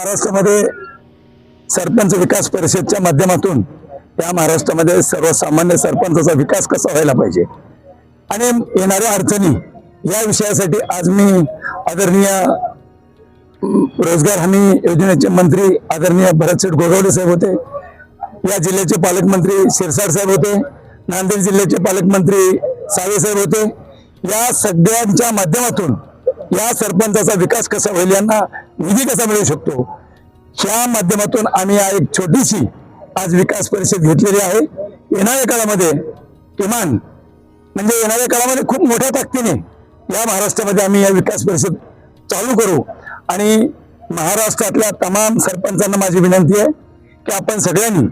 महाराष्ट्रामध्ये सरपंच विकास परिषदच्या माध्यमातून या महाराष्ट्रामध्ये सर्वसामान्य सरपंचाचा विकास कसा व्हायला पाहिजे? आणि येणाऱ्या अडचणी या विषयासाठी आज मी आदरणीय रोजगार हमी योजनेचे मंत्री आदरणीय भरतशेठ गोगावले साहेब होते या जिल्ह्याचे पालकमंत्री शिरसाट साहेब होते नांदेड जिल्ह्याचे पालकमंत्री सावे साहेब होते. या सगळ्यांच्या माध्यमातून या सरपंचाचा विकास कसा होईल यांना निधी कसा मिळू शकतो? ह्या माध्यमातून आम्ही एक छोटीशी आज विकास परिषद घेतलेली आहे. येणाऱ्या काळामध्ये किमान म्हणजे येणाऱ्या काळामध्ये खूप मोठ्या ताकदीने या महाराष्ट्रामध्ये आम्ही या विकास परिषद चालू करू. आणि महाराष्ट्रातल्या तमाम सरपंचांना माझी विनंती आहे की आपण सगळ्यांनी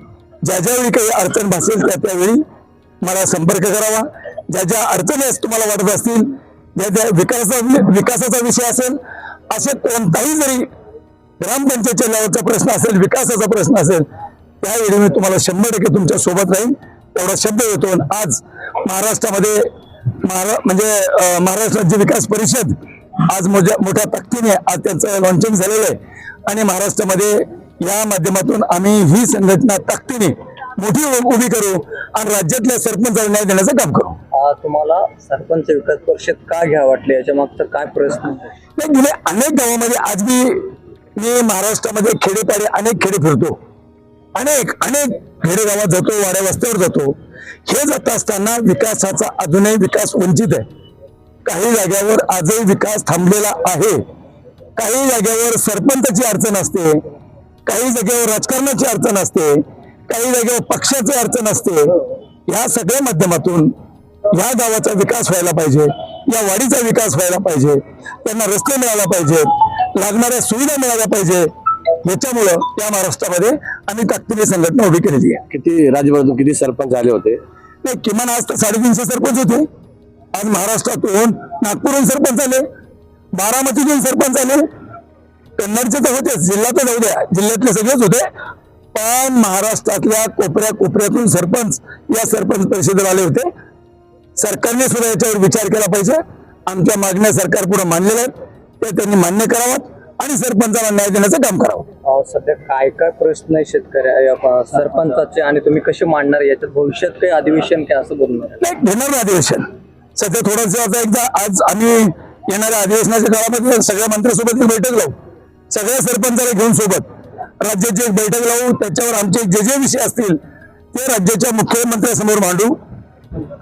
ज्या ज्यावेळी काही अडचण भासेल त्या त्यावेळी मला संपर्क करावा. ज्या ज्या अडचणी तुम्हाला वाटत असतील ज्या ज्या विकासा विकासाचा विषय असेल असे कोणताही जरी ग्रामपंचायतच्या लेवलचा प्रश्न असेल विकासाचा प्रश्न असेल त्यावेळी मी तुम्हाला शंभर टक्के तुमच्यासोबत राहीन. एवढा शब्द येतो आणि आज महाराष्ट्रामध्ये महारा म्हणजे महाराष्ट्र राज्य विकास परिषद आज मोठ्या मोठ्या ताकदीने आज त्यांचं लॉन्चिंग झालेलं आहे. आणि महाराष्ट्रामध्ये या माध्यमातून आम्ही ही संघटना ताकदीने मोठी उभी करू आणि राज्यातल्या सरपंचाला न्याय देण्याचं काम करू. तुम्हाला सरपंच विकास परिषद का घ्या वाटले? याच्या मागचा काय प्रश्न नाही गेले अनेक गावामध्ये आज मी मी महाराष्ट्रामध्ये खेडेपाडे अनेक खेडे फिरतो. अनेक अनेक खेडेगावात जातो वाड्या वस्त्यावर जातो. हे जात असताना विकासाचा अजूनही विकास वंचित आहे. काही जाग्यावर आजही विकास थांबलेला आहे. काही जाग्यावर सरपंचाची अडचण असते. काही जागेवर राजकारणाची अडचण असते. काही जागेवर पक्षाची अडचण असते या सगळ्या माध्यमातून या गावाचा विकास व्हायला पाहिजे या वाडीचा विकास व्हायला पाहिजे त्यांना रस्ते मिळायला पाहिजेत लागणाऱ्या सुविधा मिळाल्या पाहिजे याच्यामुळं या महाराष्ट्रामध्ये आम्ही ताकदीने संघटना उभी केलेली आहे. किती राज्यभरातून किती सरपंच आले होते? नाही किमान आज तर साडेतीनशे सरपंच होते. आज महाराष्ट्रातून नागपूरहून सरपंच आले बारामतीतून सरपंच आले कन्नडचे तर होतेच जिल्हा तर जाऊ द्या जिल्ह्यातले सगळेच होते. पण महाराष्ट्रातल्या कोपऱ्या कोपऱ्यातून सरपंच या सरपंच परिषदेला आले होते. सरकारने सुद्धा याच्यावर विचार केला पाहिजे. आमच्या मागण्या सरकार पुढे मांडलेल्या आहेत. त्या त्यांनी मान्य कराव्यात आणि सरपंचाला न्याय देण्याचं काम करावं. सध्या काय काय प्रश्न आहे शेतकऱ्या सरपंचाचे आणि तुम्ही कसे मांडणार? याच्यात भविष्यात काही अधिवेशन काय असं बोलणार नाही घेणार ना अधिवेशन. सध्या थोडंसं आता एकदा आज आम्ही येणाऱ्या अधिवेशनाच्या काळामध्ये सगळ्या मंत्र्यांसोबत बैठक लावू. सगळ्या सरपंचाला घेऊन सोबत. राज्याची एक बैठक लावू त्याच्यावर आमचे जे जे विषय असतील ते राज्याच्या मुख्यमंत्र्यांसमोर मांडू.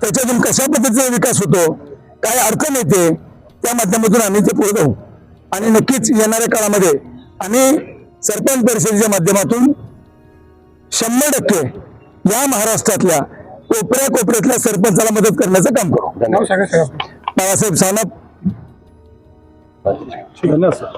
त्याच्यातून कशा पद्धतीचा विकास होतो काय अडचण येते त्या माध्यमातून आम्ही ते पुढे जाऊ. आणि नक्कीच येणाऱ्या काळामध्ये आम्ही सरपंच परिषदेच्या माध्यमातून शंभर टक्के या महाराष्ट्रातल्या कोपऱ्या कोपऱ्यातल्या सरपंचाला मदत करण्याचं काम करू. बाळासाहेब सानप.